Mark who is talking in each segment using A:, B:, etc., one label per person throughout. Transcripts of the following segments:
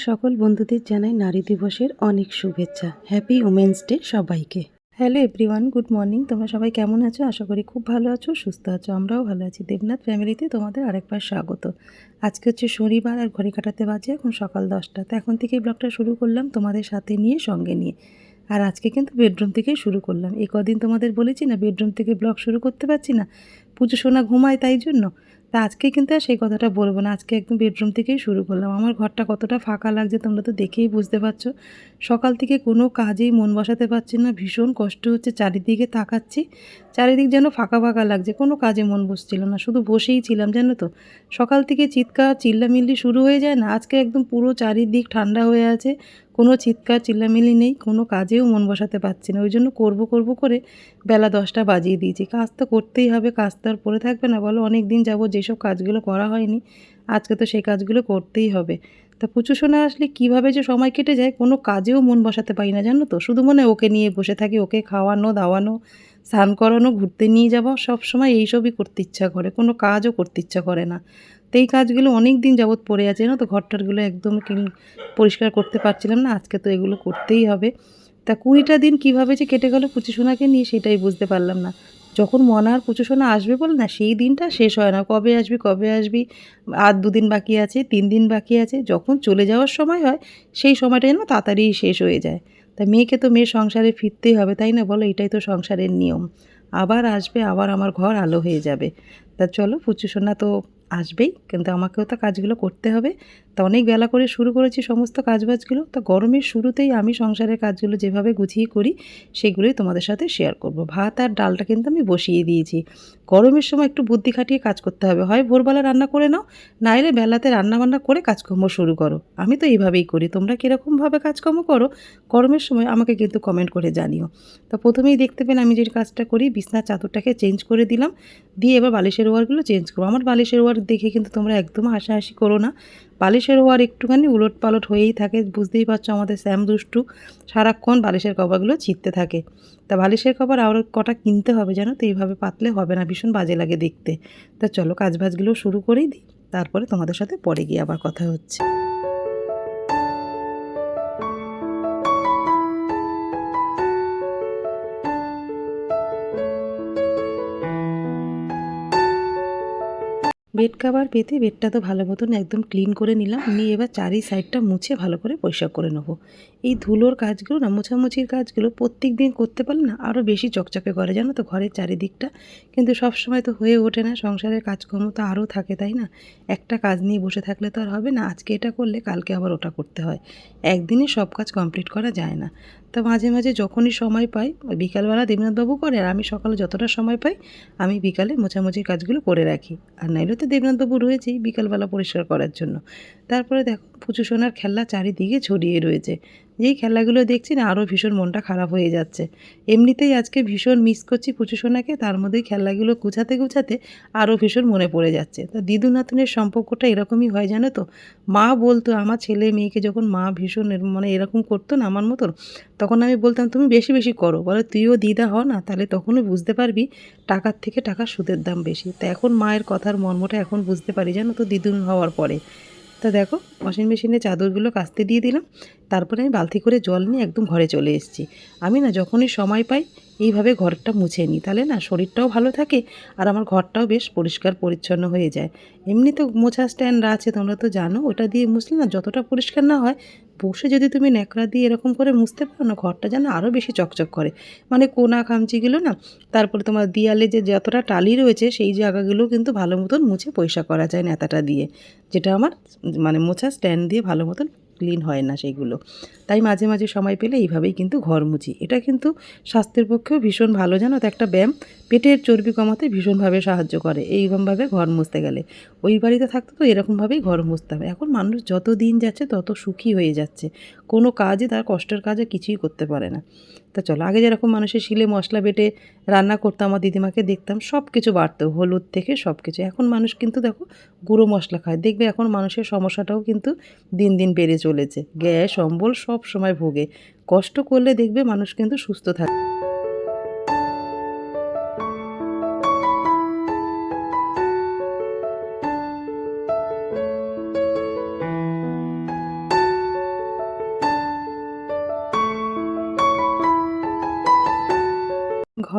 A: সকল বন্ধুদের জানাই নারী দিবসের অনেক শুভেচ্ছা। হ্যাপি উমেন্স ডে সবাইকে। হ্যালো এভরিওয়ান গুড মর্নিং তোমরা সবাই কেমন আছো? আশা করি খুব ভালো আছো, সুস্থ আছো। আমরাও ভালো আছি। দেবনাথ ফ্যামিলিতে তোমাদের আরেকবার স্বাগত। আজকে হচ্ছে শনিবার আর ঘড়ি কাটাতে বাজে এখন সকাল দশটা। তো এখন থেকেই ব্লগটা শুরু করলাম তোমাদের সাথে নিয়ে, সঙ্গে নিয়ে। আর আজকে কিন্তু বেডরুম থেকেই শুরু করলাম। এই কদিন তোমাদের বলেছি না বেডরুম থেকে ব্লগ শুরু করতে পারছি না। পুজো সোনা ঘুমায় তাই জন্য। তা আজকে কিন্তু আর সেই কথাটা বলব না। আজকে একদম বেডরুম থেকেই শুরু করলাম। আমার ঘরটা কতটা ফাঁকা লাগছে তোমরা তো দেখেই বুঝতে পারছ। সকাল থেকে কোনো কাজেই মন বসাতে পারছি না। ভীষণ কষ্ট হচ্ছে, চারিদিকে তাকাচ্ছি। চারিদিক যেন ফাঁকা ফাঁকা লাগছে, কোনো কাজে মন বসছিল না। শুধু বসেই ছিলাম, জানো তো। সকাল থেকে চিৎকার, চিল্লামিল্লি শুরু হয়ে যায় না। আজকে একদম পুরো চারিদিক ঠান্ডা হয়ে আছে। কোনো চিৎকার চিল্লামিলি নেই, কোনো কাজেও মন বসাতে পারছি না। ওই জন্য করব করব করে বেলা দশটা বাজিয়ে দিয়েছি। কাজ তো করতেই হবে, কাজ তো আর পড়ে থাকবে না। বলো অনেক দিন যাব যেসব কাজগুলো করা হয়নি, আজকে তো সেই কাজগুলো করতেই হবে। তা পুচু শোনা আসলে কীভাবে যে সময় কেটে যায়, কোনো কাজেও মন বসাতে পারি না, জানো তো? শুধু মনে ওকে নিয়ে বসে থাকি, ওকে খাওয়ানো, দাওয়ানো, স্নান করানো, ঘুরতে নিয়ে যাওয়া, সবসময় এইসবই করতে ইচ্ছা করে। কোনো কাজও করতে ইচ্ছা করে না। তো এই কাজগুলো অনেক দিন যাবৎ পড়ে আছে না তো? ঘরটারগুলো একদম পরিষ্কার করতে পারছিলাম না, আজকে তো এগুলো করতেই হবে। তা কুড়িটা দিন কীভাবে যে কেটে গেল পুচুসোনাকে নিয়ে সেটাই বুঝতে পারলাম না। যখন মনার পুচুসোনা আসবে বলে, না, সেই দিনটা শেষ হয় না। কবে আসবি কবে আসবি? আর দুদিন বাকি আছে, তিন দিন বাকি আছে। যখন চলে যাওয়ার সময় হয়, সেই সময়টা যেন তাড়াতাড়ি শেষ হয়ে যায়। তা মেয়েকে তো মেয়ের সংসারে ফিরতেই হবে, তাই না বলো? এটাই তো সংসারের নিয়ম। আবার আসবে, আবার আমার ঘর আলো হয়ে যাবে। তা চলো পুচুসোনা তো আসবেই কিন্তু আমাকেও তো কাজগুলো করতে হবে। তা অনেক বেলা করে শুরু করেছি সমস্ত কাজবাজগুলো। তা গরমের শুরুতেই আমি সংসারের কাজগুলো যেভাবে গুছিয়ে করি, সেগুলোই তোমাদের সাথে শেয়ার করব। ভাত আর ডালটা কিন্তু আমি বসিয়ে দিয়েছি। গরমের সময় একটু বুদ্ধি খাটিয়ে কাজ করতে হবে। হয় ভোরবেলা রান্না করে নাও, না এলে বেলাতে রান্না বান্না করে কাজকর্ম শুরু করো। আমি তো এইভাবেই করি। তোমরা কীরকমভাবে কাজকর্ম করো, গরমের সময় আমাকে কিন্তু কমেন্ট করে জানিও। তা প্রথমেই দেখতে পেন আমি যে কাজটা করি বিছনার চাদরটাকে চেঞ্জ করে দিলাম। দিয়ে এবার বালিশের ওয়ারগুলো চেঞ্জ করব। আমার বালিশের ওয়ার দেখে কিন্তু তোমরা একদম হাসাহাসি করো না। বালিশের ওয়ার একটুখানি উলট পালট হয়েই থাকে। বুঝতেই পারছ আমাদের স্যাম দুষ্টু সারাক্ষণ বালিশের কভারগুলো ছিঁড়তে থাকে। তা বালিশের কভার আরও কটা কিনতে হবে জানো তো? এইভাবে পাতলে হবে না, ভীষণ বাজে লাগে দেখতে। তা চলো কাজবাজগুলো শুরু করেই দিই। তারপরে তোমাদের সাথে পরে গিয়ে আবার কথা হচ্ছে। বেড কাভার পেতে বেডটা তো ভালো মতন একদম ক্লিন করে নিলাম। নিয়ে এবার চারি সাইডটা মুছে ভালো করে পরিষ্কার করে নেব। এই ধুলোর কাজগুলো না, মোছামুছির কাজগুলো প্রত্যেক দিন করতে পারলে না আরও বেশি চকচকে করে, জানো তো? ঘরের চারিদিকটা। কিন্তু সব সময় তো হয়ে ওঠে না, সংসারের কাজকর্ম তো আরও থাকে, তাই না? একটা কাজ নিয়ে বসে থাকলে তো আর হবে না, আজকে এটা করলে কালকে আবার ওটা করতে হয়। একদিনে সব কাজ কমপ্লিট করা যায় না। তা মাঝে মাঝে যখনই সময় পাই, বিকালবেলা দেবনাথবাবু করে, আর আমি সকালে যতটা সময় পাই, আমি বিকালে মোছামুছির কাজগুলো করে রাখি। আর নাইলে তো দেবনাথবাবু রয়েছেই বিকালবেলা পরিষ্কার করার জন্য। তারপরে দেখো পুচু সোনার খেলনা চারিদিকে ছড়িয়ে রয়েছে। যেই খেলাগুলো দেখছি না আরও ভীষণ মনটা খারাপ হয়ে যাচ্ছে। এমনিতেই আজকে ভীষণ মিস করছি পুচু সোনাকে, তার মধ্যেই খেলাগুলো গুছাতে গুছাতে আরও ভীষণ মনে পড়ে যাচ্ছে। তা দিদু নাতনের সম্পর্কটা এরকমই হয় জানো তো? মা বলতো, আমার ছেলে মেয়েকে যখন মা ভীষণ মানে এরকম করতো না আমার মতন, তখন আমি বলতাম, তুমি বেশি বেশি করো। বলো, তুইও দিদা হ না, তাহলে তখনই বুঝতে পারবি টাকার থেকে টাকার সুদের দাম বেশি। তা এখন মায়ের কথার মর্মটা এখন বুঝতে পারি জানো তো দিদুন হওয়ার পরে। তা দেখো ওয়াশিং মেশিনে চাদরগুলো কাস্তে দিয়ে দিলাম। তারপরে আমি বালতি করে জল নিয়ে একদম ঘরে চলে এসেছি। আমি না যখনই সময় পাই এইভাবে ঘরটা মুছে নিই তাহলে না শরীরটাও ভালো থাকে আর আমার ঘরটাও বেশ পরিষ্কার পরিচ্ছন্ন হয়ে যায়। এমনি তো মোছা স্ট্যান্ড আছে, তোমরা তো জানো, ওটা দিয়ে মুছলে না যতটা পরিষ্কার না হয়, বসে যদি তুমি ন্যাকড়া দিয়ে এরকম করে মুছতে পারো না, ঘরটা যেন আরও বেশি চকচক করে। মানে কোনা খামচিগুলো না, তারপরে তোমার দিয়ালে যে যতটা টালি রয়েছে, সেই জায়গাগুলো কিন্তু ভালো মতন মুছে পয়সা করা যায় নেতাটা দিয়ে। যেটা আমার মানে মোছা স্ট্যান্ড দিয়ে ভালো মতন ক্লিন হয় না সেগুলো। তাই মাঝে মাঝে সময় পেলে এইভাবেই কিন্তু ঘর মুছি। এটা কিন্তু স্বাস্থ্যের পক্ষেও ভীষণ ভালো, জানো তো? একটা ব্যায়াম পেটের চর্বি কমাতে ভীষণভাবে সাহায্য করে। এইরকমভাবে ঘর মুছতে গেলে। ওই বাড়িতে থাকতে তো এরকমভাবেই ঘর মুছতে হবে। এখন মানুষ যত দিন যাচ্ছে তত সুখী হয়ে যাচ্ছে। কোনো কাজে তার কষ্টের কাজে কিছুই করতে পারে না। তা চলো, আগে যেরকম মানুষের শিলে মশলা বেটে রান্না করতো আমার দিদিমাকে দেখতাম সব কিছু বাড়তো, হলুদ থেকে সব কিছু এখন মানুষ কিন্তু দেখো, গুঁড়ো মশলা খায়। দেখবে এখন মানুষের সমস্যাটাও কিন্তু দিন দিন বেড়ে চলেছে। গ্যাস, অম্বল সব সময় ভোগে। কষ্ট করলে দেখবে মানুষ কিন্তু সুস্থ থাকে।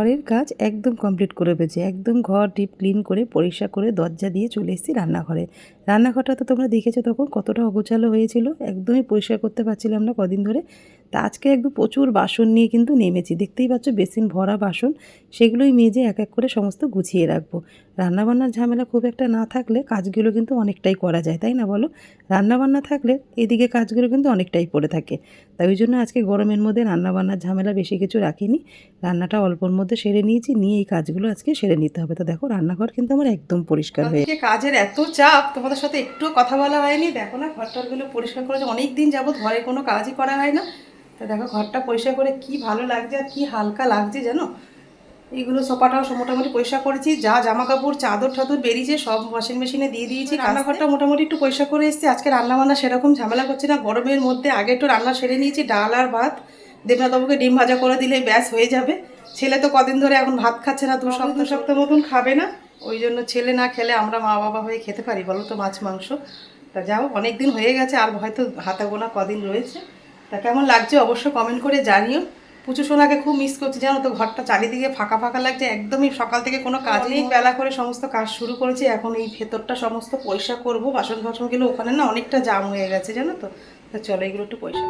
A: ঘরের কাজ একদম কমপ্লিট করে ফেলেছি। একদম ঘর ডিপ ক্লিন করে পরিষ্কার করে দরজা দিয়ে চলে এসেছি রান্নাঘরে। রান্নাঘরটা তো তোমরা দেখেছ তখন কতটা অগোছালো হয়েছিল। একদমই পরিষ্কার করতে পারছিলাম না কদিন ধরে। তা আজকে একদম প্রচুর বাসন নিয়ে কিন্তু নেমেছি। দেখতেই পাচ্ছ বেসিন ভরা বাসন, সেগুলোই মেজে এক এক করে সমস্ত গুছিয়ে রাখব। রান্নাবান্নার ঝামেলা খুব একটা না থাকলে কাজগুলো কিন্তু অনেকটাই করা যায়, তাই না বলো? রান্নাবান্না থাকলে এদিকে কাজগুলো কিন্তু অনেকটাই পড়ে থাকে। তাই ওই জন্য আজকে গরমের মধ্যে রান্নাবান্নার ঝামেলা বেশি কিছু রাখিনি। রান্নাটা অল্পর মধ্যে সেরে নিয়েছি নিয়ে এই কাজগুলো আজকে সেরে নিতে হবে। তো দেখো রান্নাঘর কিন্তু আমার একদম পরিষ্কার হয়ে
B: কাজের এত চাপ তোমাদের সাথে একটুও কথা বলা হয়নি। দেখো না ঘরটারগুলো পরিষ্কার করেছে। অনেক দিন যাবত ঘরে কোনো কাজই করা হয় না। তা দেখো ঘরটা পরিষ্কার করে কি ভালো লাগছে আর কি হালকা লাগছে জানো? এইগুলো সোফাটাও সব মোটামুটি পরিষ্কার করেছি। যা জামা কাপড় চাদর টাদর বেরিয়েছে সব ওয়াশিং মেশিনে দিয়ে দিয়েছি। রান্নাঘরটা মোটামুটি একটু পরিষ্কার করে এসেছি। আজকে রান্না বান্না সেরকম ঝামেলা করছি না। গরমের মধ্যে আগে একটু রান্না সেরে নিয়েছি ডাল আর ভাত। দেবনাথবাবুকে ডিম ভাজা করে দিলে ব্যাস হয়ে যাবে। ছেলে তো কদিন ধরে এখন ভাত খাচ্ছে না দু সপ্তাহ সপ্তাহ মতন খাবে না। ওই জন্য ছেলে না খেলে আমরা মা বাবা হয়ে খেতে পারি বলো তো মাছ মাংস। তা যাও অনেক দিন হয়ে গেছে আর হয়তো হাতে গোনা কদিন রয়েছে। তা কেমন লাগছে অবশ্য কমেন্ট করে জানিও। পুচু সোনাকে খুব মিস করছি জানো তো ঘরটা চারিদিকে ফাঁকা ফাঁকা লাগছে একদমই সকাল থেকে কোনো কাজ নেই বেলা করে সমস্ত কাজ শুরু করেছি এখন এই ভেতরটা সমস্ত পয়সা করব বাসন ফাসনগুলো ওখানে না অনেকটা জাম হয়ে গেছে জানো তো। তা চলো এগুলো একটু পরিষ্কার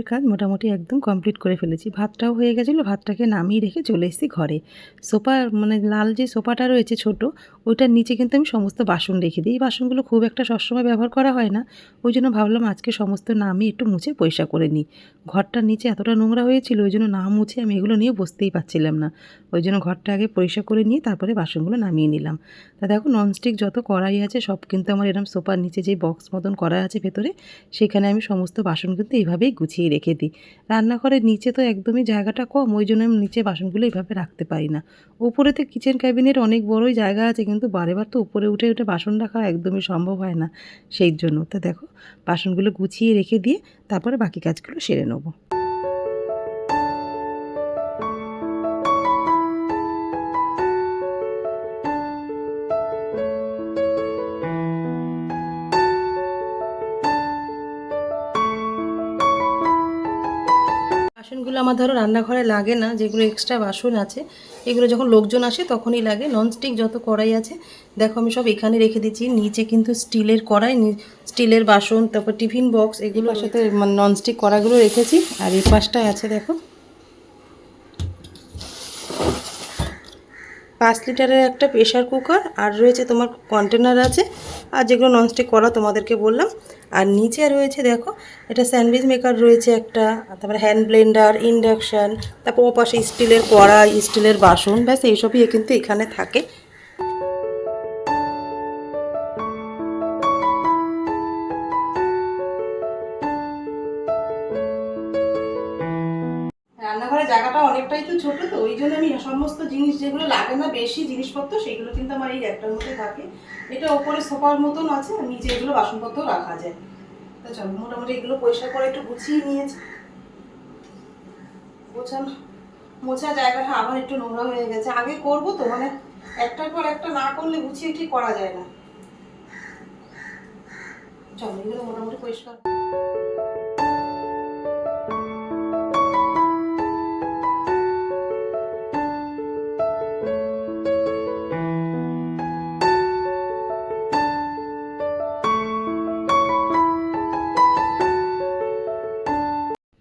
A: রান্নাঘরের কাজ মোটামুটি একদম কমপ্লিট করে ফেলেছি। ভাতটাও হয়ে গেছিল, ভাতটাকে নামিয়ে রেখে চলে এসেছি ঘরে। সোফা মানে লাল যে সোফাটা রয়েছে ছোট, ওইটার নিচে কিন্তু আমি সমস্ত বাসন রেখে দিই। এই বাসনগুলো খুব একটা সবসময় ব্যবহার করা হয় না। ওই জন্য ভাবলাম আজকে সমস্ত নামিয়ে একটু মুছে পরিষ্কার করে নিই। ঘরটার নিচে এতটা নোংরা হয়েছিল, ওই জন্য না মুছে আমি এগুলো নিয়ে বসতেই পারছিলাম না। ওই জন্য ঘরটা আগে পরিষ্কার করে নিয়ে তারপরে বাসনগুলো নামিয়ে নিলাম। তা দেখো ননস্টিক যত কড়াই আছে, সব কিন্তু আমার এরকম সোফার নিচে যে বক্স মতন করা আছে ভেতরে, সেখানে আমি সমস্ত বাসন কিন্তু এইভাবেই গুছিয়ে রেখে দিই। রান্নাঘরের নিচে তো একদমই জায়গাটা কম, ওই জন্য আমি নিচে বাসনগুলো এইভাবে রাখতে পারি না। উপরে তো কিচেন ক্যাবিনেট অনেক বড়ই জায়গা আছে, কিন্তু বারেবার তো উপরে উঠে উঠে বাসন রাখা একদমই সম্ভব হয় না। সেই জন্য। তো দেখো, বাসনগুলো গুছিয়ে রেখে দিয়ে তারপরে বাকি কাজগুলো সেরে নেব। আমার ধরো রান্নাঘরে লাগে না যেগুলো এক্সট্রা বাসন আছে এগুলো যখন লোকজন আসে তখনই লাগে। ননস্টিক যত কড়াই আছে দেখো আমি সব এখানে রেখে দিচ্ছি নিচে কিন্তু স্টিলের কড়াই স্টিলের বাসন তারপর টিফিন বক্স এগুলো সাথে মানে ননস্টিক কড়াগুলো রেখেছি। আর এই পাশটায় আছে দেখো। পাঁচ লিটারের একটা প্রেশার কুকার আর রয়েছে তোমার কন্টেনার আছে। আর যেগুলো ননস্টিক করা তোমাদেরকে বললাম আর নিচে রয়েছে, দেখো এটা স্যান্ডউইচ মেকার রয়েছে একটা তারপরে হ্যান্ড ব্লেন্ডার ইন্ডাকশান তারপর ওপাশে পাশে স্টিলের কড়া স্টিলের বাসন, ব্যাস, এইসবই কিন্তু এখানে থাকে। বেশি জিনিসপত্র, সেগুলো কিন্তু আমার এই একটার মধ্যে থাকে। এটা ওপরে সোফার মতন আছে, আর নিচে এগুলো বাসনপত্র রাখা যায়। তো চলো, মোটামুটি এগুলো পরিষ্কার করে একটু গুছিয়ে নিয়েছি। গোছানো, মোছা জায়গাটা আবার একটু নোংরা হয়ে গেছে। আগে করব তো মানে একটার পর একটা না করলে গুছিয়ে ঠিক করা যায় না। চলো, এগুলো মোটামুটি পরিষ্কার।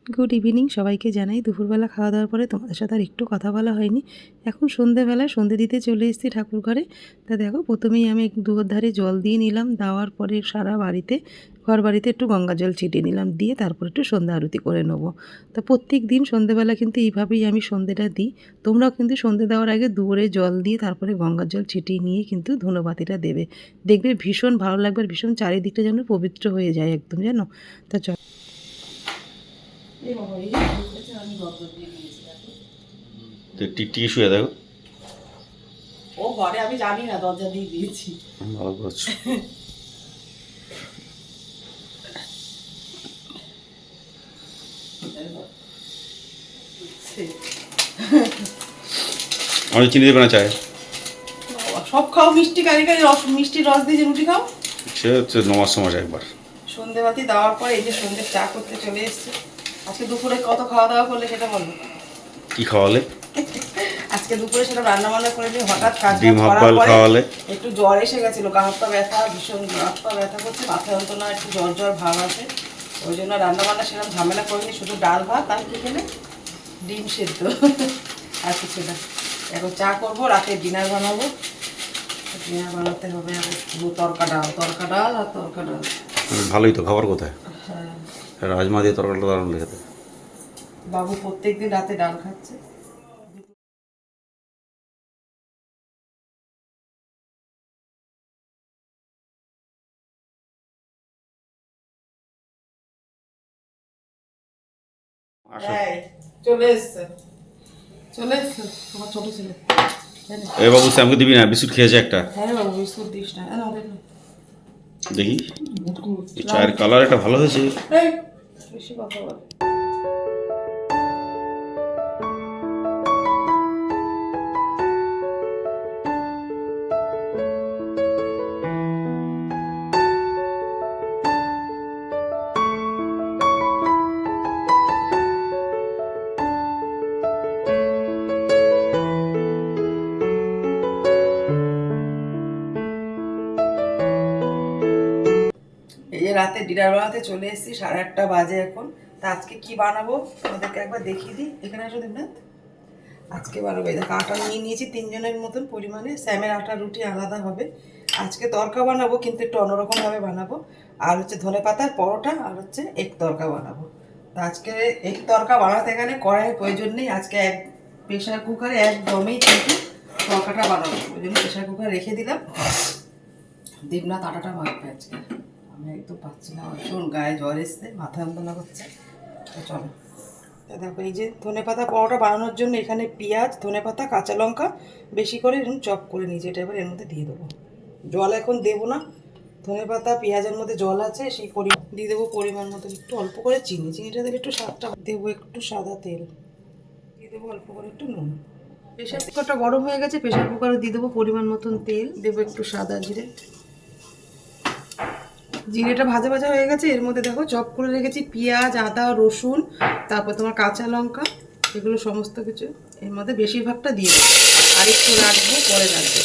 A: গুড ইভিনিং সবাইকে জানাই। দুপুরবেলা খাওয়া দাওয়ার পরে তোমাদের সাথে আর একটু কথা বলা হয়নি। এখন সন্ধেবেলায় সন্ধে দিতে চলে এসেছি ঠাকুর ঘরে। তা দেখো, প্রথমেই আমি দুয়ার ধারে জল দিয়ে নিলাম। দেওয়ার পরে সারা বাড়িতে, ঘর বাড়িতে একটু গঙ্গা জল ছিটিয়ে নিলাম। দিয়ে তারপর একটু সন্ধ্যা আরতি করে নেব। তা প্রত্যেক দিন সন্ধেবেলা কিন্তু এইভাবেই আমি সন্ধেটা দিই। তোমরাও কিন্তু সন্ধে দেওয়ার আগে দুয়ারে জল দিয়ে তারপরে গঙ্গার জল ছিটিয়ে নিয়ে কিন্তু ধূনবাতিটা দেবে। দেখবে ভীষণ ভালো লাগবে আর ভীষণ চারিদিকটা যেন পবিত্র হয়ে যায় একদম, জানো? তা চল।
C: টিস্যু
B: ও ঘরে আমি জানি না দরজা দিয়ে দিয়েছি।
C: ভালো আমি চিনি দেবে না চায়?
B: সব খাও মিষ্টি কারি কারি রস মিষ্টি রস দিয়ে রুটি খাও।
C: সে হচ্ছে নমাজ সমাজ একবার।
B: সন্ধে বাতি দেওয়ার এই যে সন্ধে চা করতে চলে এসছে। আজকে দুপুরে কত খাওয়া দাওয়া করলে সেটা বলো।
C: কি খাওয়ালে?
B: আজকে দুপুরে সেটা রান্না বান্না করে দিয়ে হঠাৎ কাজ
C: ডিম খাওয়ালে?
B: একটু জ্বর এসে গেছিল গা হাত পা ব্যথা ভীষণ হাত পা ব্যথা করছে মাথা যন্ত্রণা একটু জ্বর জ্বর ভাব আছে। ওই জন্য রান্না বান্না সেরকম ঝামেলা করিনি শুধু ডাল ভাত আর কি খেলে? ডিম সেদ্ধ। আর কিছু না। এখন চা করব রাতে ডিনার বানাবো। ডিনার বানাতে হবে তরকা ডাল তরকা ডাল আর তরকা ডাল।
C: ভালোই তো খাবার কোথায়?
B: হ্যাঁ।
C: রাজমা দিয়ে তরকারিটা দারুণ লেগেছে
B: বাবু প্রত্যেকদিন রাতে ডাল খাচ্ছে।
C: এ বাবু স্যামকে দিবি না? বিস্কুট খেয়েছে একটা।
B: হ্যাঁ দেখ
C: চায়ের কালার এটা ভালো হয়েছে।
B: বেশি কথা বলে রাতে ডিনার বানাতে চলে এসেছি, সাড়ে আটটা বাজে এখন। তা আজকে কি বানাবো? তোমাদেরকে একবার দেখিয়ে দিই। এখানে আসো দেবনাথ আজকে বানাবো। দেখো, আটা নিয়ে নিয়েছি তিনজনের মতন পরিমাণে। স্যামের আটা, রুটি আলাদা হবে। আজকে তরকা বানাবো, কিন্তু একটু অন্যরকমভাবে বানাবো। আর হচ্ছে ধনে পাতার পরোটা, আর হচ্ছে এক তরকা বানাবো। তা আজকে এক তরকা বানাতে গেলে কড়াইয়ের প্রয়োজন নেই। আজকে এক প্রেশার কুকারে একদমই কিন্তু তরকাটা বানাবো। ওই জন্য প্রেশার কুকার রেখে দিলাম। দেবনাথ আটাটা মাখবে আজকে। আমি একদম পাচ্ছি না। ভীষণ গায়ে জ্বর এসছে, মাথা যন্ত্রণা করছে। তো চলো। দেখো, এই যে ধনে পাতা পরোটা বানানোর জন্য এখানে পেঁয়াজ, ধনে পাতা, কাঁচা লঙ্কা বেশি করে এরকম চপ করে নিয়েছি। এটা এবার এর মধ্যে দিয়ে দেবো। জল এখন দেবো না। ধনে পাতা, পেঁয়াজের মধ্যে জল আছে, সেই পরি দিয়ে দেবো পরিমাণ মতো একটু অল্প করে চিনি। চিনিটা দিলে একটু স্বাদটা দেবো একটু সাদা তেল। দিয়ে দেবো অল্প করে একটু নুন। প্রেশার কুকারটা গরম হয়ে গেছে, প্রেশার কুকারে দিয়ে দেবো পরিমাণ মতন তেল। দেবো একটু সাদা জিরে। জিরেটা ভাজা ভাজা হয়ে গেছে, এর মধ্যে দেখো চপ করে রেখেছি পেঁয়াজ, আদা, রসুন, তারপর তোমার কাঁচা লঙ্কা, এগুলো সমস্ত কিছু এর মধ্যে বেশিরভাগটা দিয়ে। আর একটু রাখব, পরে রাখব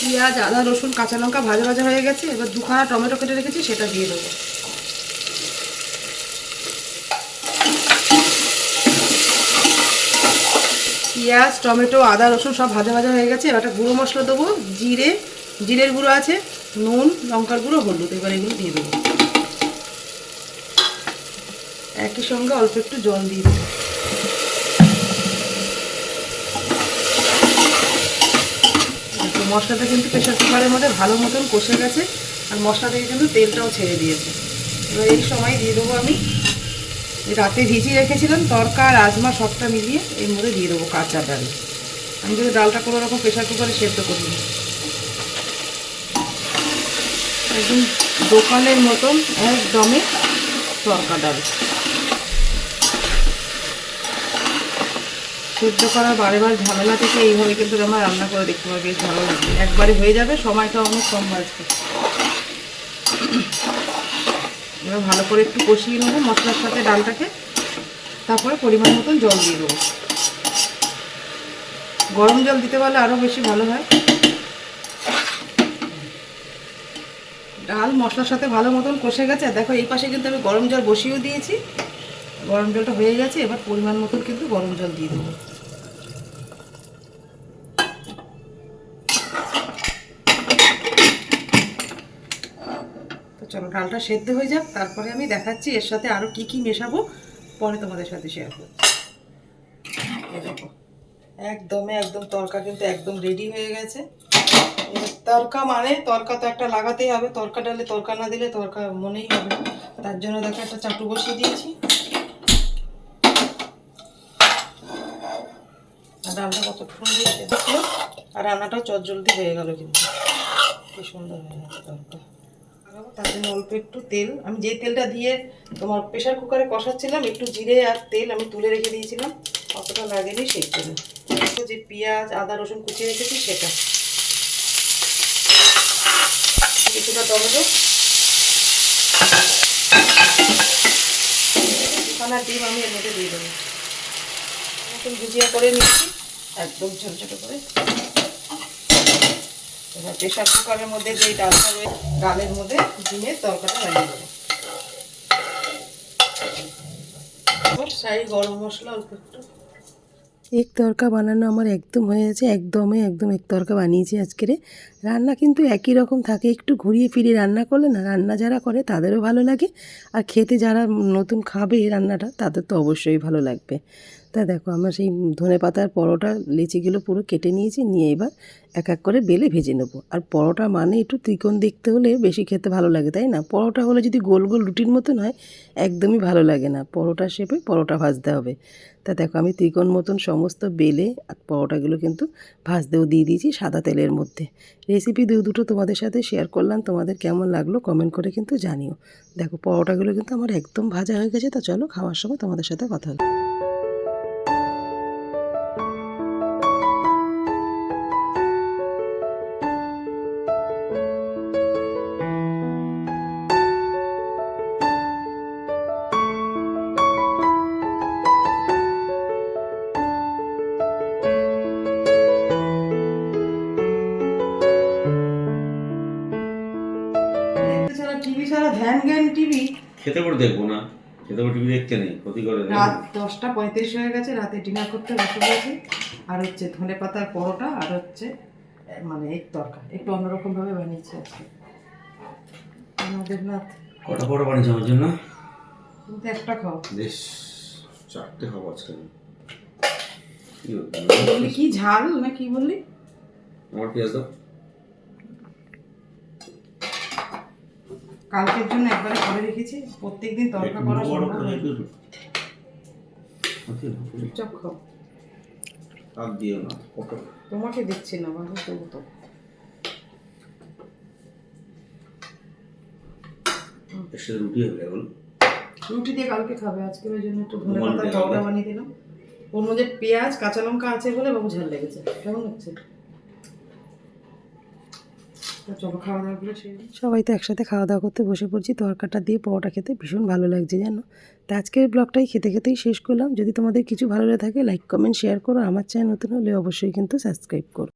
B: পেঁয়াজ, আদা, রসুন, কাঁচা লঙ্কা ভাজা ভাজা হয়ে গেছে, এবার দুখানা টমেটো কেটে রেখেছি, সেটা দিয়ে দেবো পেঁয়াজ, টমেটো, আদা, রসুন সব ভাজা ভাজা হয়ে গেছে। এবার একটা গুঁড়ো মশলা দেবো, জিরে, জিরের গুঁড়ো আছে, নুন, লঙ্কার গুঁড়ো, হলুদ, এবার এগুলো দিয়ে দেবো। একই সঙ্গে অল্প একটু জল দিয়ে দেবো। মশলাটা কিন্তু প্রেশার কুকারের মধ্যে ভালো মতন কষে গেছে, আর মশলা থেকে কিন্তু তেলটাও ছেড়ে দিয়েছে। এবার এই সময় দিয়ে দেবো আমি রাতে ভিজিয়ে রেখেছিলাম, তরকা রাজমা সবটা মিলিয়ে এর মধ্যে দিয়ে দেবো কাঁচা ডাল। আমি কিন্তু ডালটা কোনো রকম প্রেশার কুকারে সেদ্ধ করিনি। একদম দোকানের মতন, একদমই তরকা ডাল। সেদ্ধ করা বারে বার ঝামেলা থেকে এইভাবে কিন্তু আমার রান্না করে দেখতে পাবো, বেশ ভালো লাগবে। একবারে হয়ে যাবে সময়টা অনেক কম বাঁচবে এবার ভালো করে একটু কষিয়ে নেব মশলার সাথে ডালটাকে। তারপরে পরিমাণ মতন জল দিয়ে দেবো। গরম জল দিতে পারলে আরও বেশি ভালো হয়। ডাল মশলার সাথে ভালো মতন কষে গেছে। দেখো, এই পাশে কিন্তু আমি গরম জল বসিয়েও দিয়েছি। গরম জলটা হয়ে গেছে, এবার পরিমাণ মতন কিন্তু গরম জল দিয়ে দেবো। চলো, ডালটা সেদ্ধ হয়ে যাক, তারপরে আমি দেখাচ্ছি এর সাথে আরও কি কি মেশাবো, পরে তোমাদের সাথে শেয়ার করছি। একদমে একদম তরকা কিন্তু একদম রেডি হয়ে গেছে। তরকা মানে তরকা তো একটা লাগাতেই হবে, তরকা ডালে তরকা না দিলে তরকা মনেই হবে তার জন্য দেখো একটা চাটু বসিয়ে দিয়েছি। ডালটা কত সুন্দর সেদ্ধ আর রান্নাটাও চটজলদি হয়ে গেল কিন্তু। কি সুন্দর হয়ে গেছে তরকা তার জন্য অল্প একটু তেল। আমি যেই তেলটা দিয়ে তোমার প্রেশার কুকারে কষাচ্ছিলাম, একটু জিরে আর তেল আমি তুলে রেখে দিয়েছিলাম, অতটা লাগেনি সেই তেল যে পেঁয়াজ, আদা, রসুন কুচিয়ে রেখেছি সেটা। কিছুটা টমেটো। দুখানা ডিম আমি এর মধ্যে দিয়ে দেবো। মতন ভুজিয়া করে নিচ্ছি একদম ছোটো ছোটো করে। এবার প্রেশার কুকারের মধ্যে যেই ডালটা রয়েছে ডালের মধ্যে ডিমের তরকাটা লাগিয়ে দেবো। গরম মশলা
D: এক তরকা বানানো আমার একদম হয়ে গেছে, একদমই একদম এক তরকা বানিয়েছি আজকের রান্না কিন্তু একই রকম থাকে, একটু ঘুরিয়ে ফিরিয়ে রান্না করলে না, রান্না যারা করে তাদেরও ভালো লাগে। আর খেতে যারা নতুন খাবে রান্নাটা, তাদের তো অবশ্যই ভালো লাগবে। তা দেখো, আমরা সেই ধনে পাতার পরোটা লেচিগুলো পুরো কেটে নিয়েছি, নিয়ে এবার এক এক করে বেলে ভেজে নেব। আর পরোটা মানে একটু ত্রিকোণ দেখতে হলে বেশি খেতে ভালো লাগে, তাই না? পরোটা হলে যদি গোল গোল রুটির মতন হয়, একদমই ভালো লাগে না। পরোটা শেপে পরোটা ভাজতে হবে। তা দেখো, আমি ত্রিকোণ মতন সমস্ত বেলে আর পরোটাগুলো কিন্তু ভাজতেও দিয়ে দিয়েছি সাদা তেলের মধ্যে। রেসিপি দু দুটো তোমাদের সাথে শেয়ার করলাম, তোমাদের কেমন লাগল কমেন্ট করে কিন্তু জানিও। দেখো, পরোটাগুলো কিন্তু আমার একদম ভাজা হয়ে গেছে, তা চলো খাওয়ার সময় তোমাদের সাথে কথা হবে
B: টিভি ছাড়া ধ্যান জ্ঞান টিভি?
C: খেতে পরে দেখব না। খেতে পরে টিভি দেখতে নেই ক্ষতি করে
B: রাত দশটা পঁয়ত্রিশ হয়ে গেছে রাতে ডিনার করতে বসে পড়েছি। আর হচ্ছে ধনে পাতার পরোটা আর হচ্ছে মানে এক তরকা একটু অন্যরকম ভাবে বানিয়েছি আজকে। আমাদের না
C: কটা পরে বানিয়েছে আমার জন্য?
B: তুমি একটা খাও।
C: বেশ চারটে খাব আজকে কি
B: ঝাল না কি বললি?
C: আমার পেঁয়াজ দাও
B: কালকের জন্য একবারে করে রেখেছি প্রত্যেকদিন তরকা করা
C: বড়
B: সম্ভব
C: করে
B: নয়।
C: একটু
B: চুপচাপ খাও
C: আর দিও না
B: তোমাকে দিচ্ছি না বাবু তবু তো।
C: এর সাথে রুটি হবে এখন।
B: রুটি দিয়ে কালকে খাবে আজকে ওই জন্য একটু ধনে
C: হবে।
B: বানিয়ে দিলাম। ওর মধ্যে পেঁয়াজ কাঁচা লঙ্কা আছে বলে বাবু ঝাল লেগেছে কেমন হচ্ছে তা চলো খাওয়া দাওয়া করে সেই
D: সবাই তো একসাথে খাওয়া দাওয়া করতে বসে পড়ছি। তরকাটা দিয়ে পরোটা খেতে ভীষণ ভালো লাগছে, জানো? তো আজকের ব্লগটাই খেতে খেতেই শেষ করলাম। যদি তোমাদের কিছু ভালো লাগে থাকে লাইক কমেন্ট শেয়ার করো। আমার চ্যানেল নতুন হলে অবশ্যই কিন্তু সাবস্ক্রাইব করো।